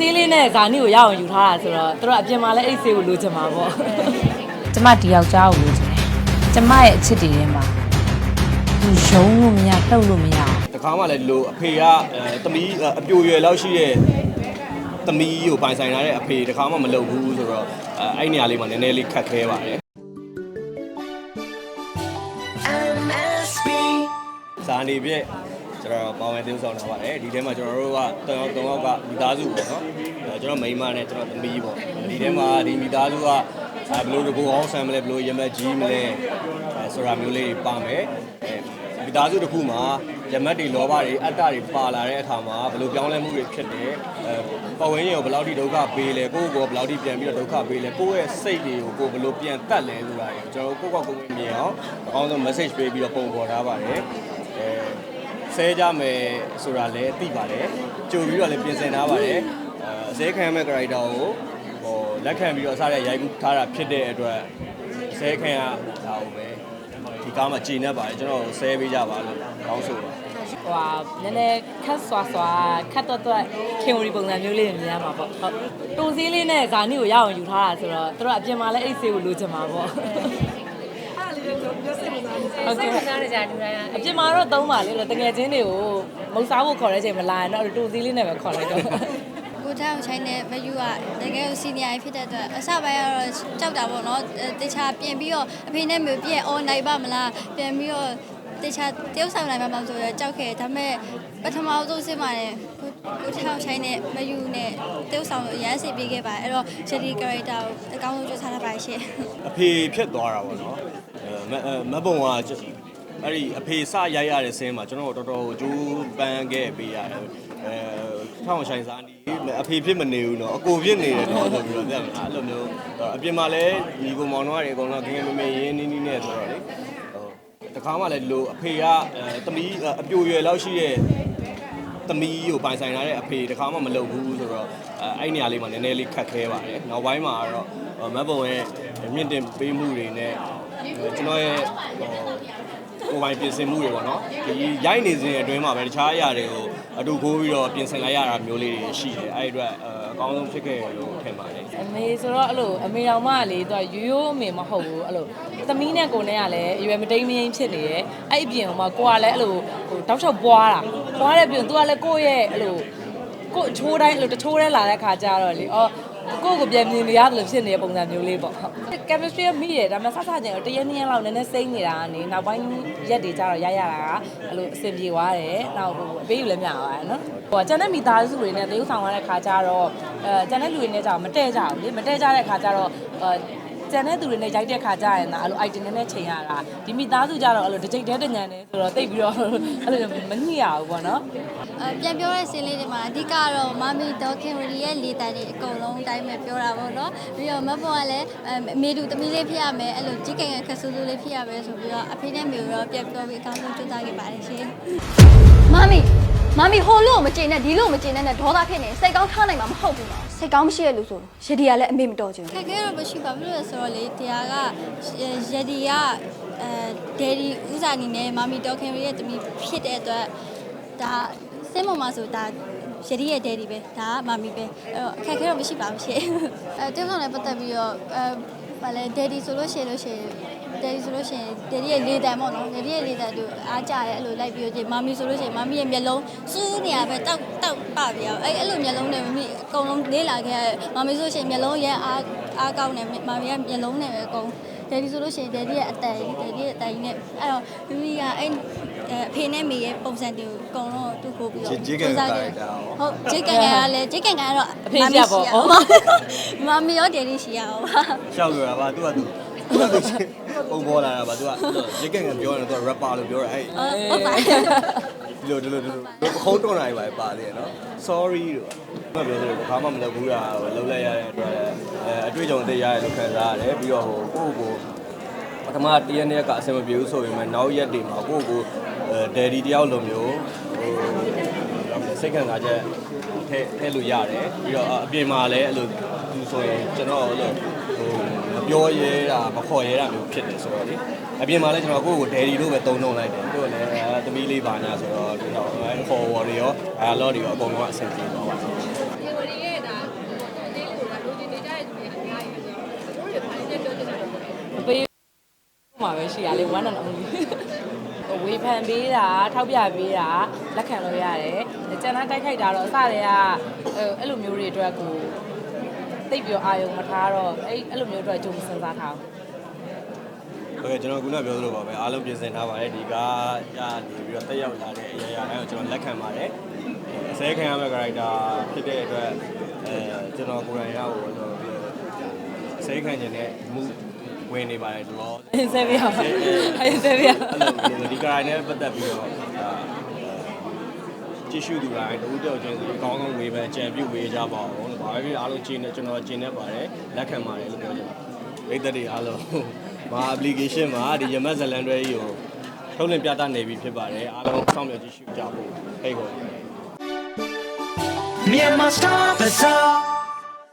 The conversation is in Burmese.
စည်းလေးနဲ့ဇာနီကိုရအောင်ယူထားတာဆိုတော့သူတို့အပြင်မှာလည်းအဲ့ဒီဆေးကိုလိုချင်မှာပေါ့ကျမဒီယောက်ျားကိုလိုချင်တယ်ကျမရဲ့အချစ်တွေထဲမှာသူရုံးလို့မရတုတ်လို့မရအောင်တခါမှလည်းလို့အဖေကအဲသမီးအဲအပြိုရွယ်လောက်ရှိတဲ့သမီးကိုပိုင်ဆိုင်ထားတဲ့အဖေတခါမှမလုပ်ဘူးဆိုတော့အဲအဲ့နေရာလေးမှာနည်းနည်းလေးခက်ခဲပါတယ်စာနေပြည့် ကျွန်တော်ပေါဝင်တင်းဆောင်တာပါတယ်ဒီထဲမှာကျွန်တော်တို့ကတောင်ယောက်တောင်ယောက်ကမိသားစုပေါ့နော်အဲကျွန်တော်မိန်းမနဲ့ကျွန်တော်သမီးပေါ့ဒီထဲမှာဒီမိသားစုကအဲဘယ်လိုတကူအောင်ဆန်မလဲဘယ်လိုရမက်ကြီးမလဲအဲဆိုတာမျိုးလေးပါမယ်အဲမိသားစုတစ်ခုမှာရမက်တွေလောဘတွေအတ္တတွေပါလာတဲ့အခါမှာဘယ်လိုပြောင်းလဲမှုတွေဖြစ်တယ်အဲပတ်ဝန်းကျင်ကိုဘယ်လောက်ထိဒုက္ခပေးလဲကိုယ့်ကိုယ်ကိုဘယ်လောက်ထိပြန်ပြီးတော့ဒုက္ခပေးလဲကိုယ့်ရဲ့စိတ်တွေကိုကိုယ်ဘယ်လိုပြန်တတ်လဲဆိုတာတွေကျွန်တော်တို့ကိုယ့်ကောက်ကိုယ်မြင်အောင်အကောင်းဆုံး message ပေးပြီးတော့ပုံပေါ်ထားပါတယ်အဲ ဆဲကြမယ်ဆိုတာလည်းသိပါတယ်ကြိုပြီးတော့လည်းပြင်ဆင်ထားပါတယ်အဲအစဲခံရမယ့် character ကိုဟိုလက်ခံပြီးတော့စတဲ့ရိုက်ကူးထားတာဖြစ်တဲ့အတွက်အစဲခံရတာကိုပဲဒီကားမှာကြည်နေပါတယ်ကျွန်တော်ဆဲပေးကြပါလို့ကောင်းဆိုပါဟိုဟာနည်းနည်းခတ်ဆွာဆွာခတ်တော့တော့ခင်ဝရီပုံစံမျိုးလေးမြင်ရမှာပေါ့ဟုတ်တုံစည်းလေးနဲ့ဇာနီကိုရအောင်ယူထားတာဆိုတော့သူတို့အပြင်မှာလည်းအဲ့ဒီဆေးကိုလိုချင်မှာပေါ့ ဟုတ်ကဲ့စားရကြတူတိုင်းအပြင်မှာတော့သုံးပါလေလို့တကယ်ချင်းတွေကိုမုတ်စားဖို့ခေါ်တဲ့အချိန်မလာရင်တော့တူစည်းလေးနဲ့ပဲခေါ်လိုက်တော့ကိုထောင်ချိုင်းနဲ့မယူကတကယ်ကိုစီနီယာဖြစ်တဲ့အတွက်အစပိုင်းကတော့ကြောက်တာပေါ့နော်အဲတခြားပြင်ပြီးတော့အဖေနဲ့မျိုးပြင်အော်နိုင်ပါမလားပြင်ပြီးတော့ တေချာတရုတ်ဆောင်နိုင်မှာမဟုတ်ဆိုတော့ကြောက်ခဲ့ဒါပေမဲ့ပထမအဆုံးစစ်မှာလည်းကိုထောက်ချိုင်းနဲ့မယူနဲ့တရုတ်ဆောင်ရမ်းစီပေးခဲ့ပါတယ်အဲ့တော့ shady character ကိုအကောင်းဆုံးကြိုးစားထားပါတယ်ရှင်အဖေဖြတ်သွားတာပေါ့နော်မတ်ပုံကအဲ့ဒီအဖေစရိုက်ရတဲ့ဆင်းမှာကျွန်တော်တို့တော်တော်ကြိုးပမ်းခဲ့ပေးရတယ်အဲထောင်ဆိုင်စားနေအဖေဖြစ်မနေဘူးတော့အကိုဖြစ်နေတယ်တော့ဆိုပြီးတော့ပြန်လာအဲ့လိုမျိုးအပြင်မှာလည်းညီကောင်မောင်တို့ကအကုန်လုံးကငယ်ငယ်မမရင်းနီးနီးနဲ့ဆိုတော့လေ တခါမှလည်းလို့အဖေကအဲသမီးအပြိုရွယ်လောက်ရှိတဲ့သမီးကိုပိုင်ဆိုင်ထားတဲ့အဖေတခါမှမလုပ်ဘူးဆိုတော့အဲအဲ့နေရာလေးမှာနည်းနည်းလေးခက်ခဲပါတယ်နောက်ပိုင်းမှာတော့မတ်ပုံရဲ့မြင့်တင်ပေးမှုတွေနဲ့ကျွန်တော်ရဲ့ဟို ကိုယ်ပိုင်ပြင်ဆင်မှုတွေပေါ့နော်ဒီရိုက်နေစဉ်အတွင်းမှာပဲတခြားအရာတွေကိုအတူခိုးပြီးတော့ပြင်ဆင်လိုက်ရတာမျိုးလေးတွေရှိတယ်အဲ့ဒီအတွက်အဲအကောင်းဆုံးဖြစ်ခဲ့ရလို့ထင်ပါတယ်အမေဆိုတော့အဲ့လိုအမေတော်မကလေသူကရိုးရိုးအမေမဟုတ်ဘူးအဲ့လိုသမီးနဲ့ကိုနဲ့ကလည်းအရွယ်မတိမ်မရင်ဖြစ်နေတယ်အဲ့အပြင်ကမှကိုကလည်းအဲ့လိုဟိုတောက်ချောက်ပွားတာပွားတဲ့ပြင်သူကလည်းကိုယ့်ရဲ့အဲ့လိုကိုအချိုးတိုင်းအဲ့လိုတချိုးတည်းလာတဲ့ခါကျတော့လေအော် ကိုယ့်ကိုပြန်မြင်နေရတယ်လို့ဖြစ်နေတဲ့ပုံစံမျိုးလေးပေါ့ဟုတ် chemistry ကမိတယ်ဒါပေမဲ့ဆက်ဆက်ချင်းတရက်နှစ်ရက်လောက်နည်းနည်းစိမ့်နေတာကနေနောက်ပိုင်းရက်တွေကျတော့ရရတာကအဲ့လိုအဆင်ပြေသွားတယ်နောက်ဟိုအပေးယူလည်းမြသွားတယ်နော်ဟိုကျန်တဲ့မိသားစုတွေနဲ့တရုပ်ဆောင်ရတဲ့ခါကျတော့အဲကျန်တဲ့လူတွေနဲ့ကျတော့မတည့်ကြဘူးလေမတည့်ကြတဲ့ခါကျတော့အဲ ကျန်တဲ့သူတွေနဲ့ရိုက်တဲ့ခါကျရင်ဒါအဲ့လို item နဲ့ချိန်ရတာဒီမိသားစုကြတော့အဲ့လိုတစ်ကြိတ်တည်းတညံနေဆိုတော့တိတ်ပြီးတော့အဲ့လိုမညှိရဘူးပေါ့နော်အပြန်ပြောတဲ့စင်းလေးတွေမှာအဓိကတော့မမီဒေါခင်ရီရဲ့လေတန်တွေအကုန်လုံးအတိုင်းပဲပြောတာပေါ့နော်ပြီးတော့မဘောကလည်းအမေတူသမီးလေးဖြစ်ရမယ်အဲ့လိုကြီးကင်ခက်ဆူဆူလေးဖြစ်ရမယ်ဆိုပြီးတော့အဖေနဲ့မေတော့ပြန်ပြောပြီးအကောင်းဆုံးကြိုးစားခဲ့ပါတယ်ရှင်မမီ မမီဟိုလို့မကျင်နဲ့ဒီလို့မကျင်နဲ့နဲ့ဒေါသဖြစ်နေစိတ်ကောင်းထားနိုင်မှာမဟုတ်ဘူးနော်စိတ်ကောင်းမရှိတဲ့လူဆိုရဒီကလည်းအမေမတော်ချင်ခဘူးက်ခဲတော့မရှိပါဘူးလို့ဆိုတော့လေတရားကရဒီကအဲဒယ်ဒီဥစားအနေနဲ့မမီဒေါခင်ရီရဲ့သမီးဖြစ်တဲ့အတွက်ဒါစင်းပေါ်မှာဆိုဒါရဒီရဲ့ဒယ်ဒီပဲဒါကမမီပဲအဲ့တော့အခက်ခဲတော့မရှိပါဘူးရှင်အဲတိကျတော့လည်းပတ်သက်ပြီးတော့အဲဗာလဲဒယ်ဒီဆိုလို့ရှိရင်လို့ရှိရင် ဒယ်ဒီဆိုလို့ရှိရင်ဒယ်ဒီရဲ့လေတံပေါ့နော်ဒယ်ဒီရဲ့လေတံသူအားကြရဲအဲ့လိုလိုက်ပြီးတော့မမီဆိုလို့ရှိရင်မမီရဲ့မျက်လုံးစူးနေရပဲတောက်တောက်ပပြအောင်အဲ့အဲ့လိုမျက်လုံးနဲ့မမီအကုန်လုံးလေးလာခဲ့မမီဆိုလို့ရှိရင်မျက်လုံးရဲအားအားကောင်းတယ်မမီရဲ့မျက်လုံးနဲ့ပဲအကုန်ဒယ်ဒီဆိုလို့ရှိရင်ဒယ်ဒီရဲ့အတန်ဒယ်ဒီရဲ့အတန်ကြီးနဲ့အဲ့တော့မမီကအဲ့အဖေနဲ့မေရဲ့ပုံစံတွေကိုအကုန်လုံးတူခိုးပြီးတော့ဂျေကန်ကာရက်တာရောဟုတ်ဂျေကန်ကန်ကလည်းဂျေကန်ကန်ကတော့အဖေရှိရပေါ့မမီရောဒယ်ဒီရှိရအောင်ပါရှောက်ပြောတာပါသူကသူသူကသူ ပုံပေါ်လာတာပါသူကရေကင်ကပြောတယ်သူက rapper လို့ပြောတာအဲ့ဟုတ်ပါဒီလိုဒီလိုဒီလိုခုံးတွန်းလာပြီပါလေနော် sorry လို့ပြောတယ်ဘာမှမလုပ်ဘူးတာလုံးလိုက်ရတဲ့အတွက်အဲအတွေ့အကြုံသိရတယ်လို့ခံစားရတယ်ပြီးတော့ဟိုကိုယ့်ကိုပထမတရက်နေ့ကအဆင်မပြေဘူးဆိုရင်လည်းနောက်ရက်တွေမှာကိုယ့်ကိုဒယ်ဒီတယောက်လိုမျိုးဟိုစိတ်ခံစားချက်ထဲထဲလို့ရတယ်ပြီးတော့အပြင်မှာလည်းအဲ့လိုသူဆိုရင်ကျွန်တော်အဲ့လိုဟိုမ ပြောရဲတာမခေါ်ရဲတာမျိုးဖြစ်တယ်ဆိုတော့လေအပြင်မှာလည်းကျွန်တော်ကိုယ့်ကို daddy လို့ပဲတုံ့နှုံလိုက်တယ်ကိုယ့်လည်းသမီးလေးပါညာဆိုတော့ဒီတော့ call war တွေရော dialogue တွေရောအကုန်လုံးအဆင်ပြေသွားပါဘူးပေးမှာပဲရှိရလေ one and only ဝေဖန်ပေးတာထောက်ပြပေးတာလက်ခံလို့ရတယ်ကျန်တာတိုက်ခိုက်တာတော့အစတည်းကအဲ့လိုမျိုးတွေအတွက်ကို သိပ်ပြီးအာယုံမထားတော့အဲ့အဲ့လိုမျိုးအတွက်ကြုံစဉ်းစားထားအောင်ဟုတ်ကဲ့ကျွန်တော်ခုနပြောသလိုပါပဲအားလုံးပြင်ဆင်ထားပါတယ်ဒီကားရနေပြီးတော့တက်ရောက်လာတဲ့အရာရာတိုင်းကိုကျွန်တော်လက်ခံပါတယ်အစဲခံရမယ့် character ဖြစ်တဲ့အတွက်အဲကျွန်တော်ကိုယ်တိုင်ရောက်တော့ကျွန်တော်အစဲခံခြင်းနဲ့မူဝင်နေပါတယ်ဒီတော့အင်းဆက်ပြအောင်အင်းဆက်ပြအောင်အဲ့လိုဒီ character နဲ့ပတ်သက်ပြီးတော့ ကြည့်ရှုသူတိုင်းတို့တော့ချင်းစီအကောင်းဆုံးဝေဖန်ကြံပြုဝေကြပါအောင်လို့ဘာပဲဖြစ်အားလုံးကျင်းနေကျွန်တော်ကျင်းနေပါတယ်လက်ခံပါတယ်လို့ပြောချင်ပါတယ်မိတ်သက်တွေအားလုံးမာ application မှာဒီရမတ်ဇလန်တွေကြီးကိုထုတ်လင်းပြသနေပြီဖြစ်ပါတယ်အားလုံးစောင့်မျှော်ကြည့်ရှုကြဖို့ဖိတ်ခေါ်ပါတယ် Myanmar Star Bazaar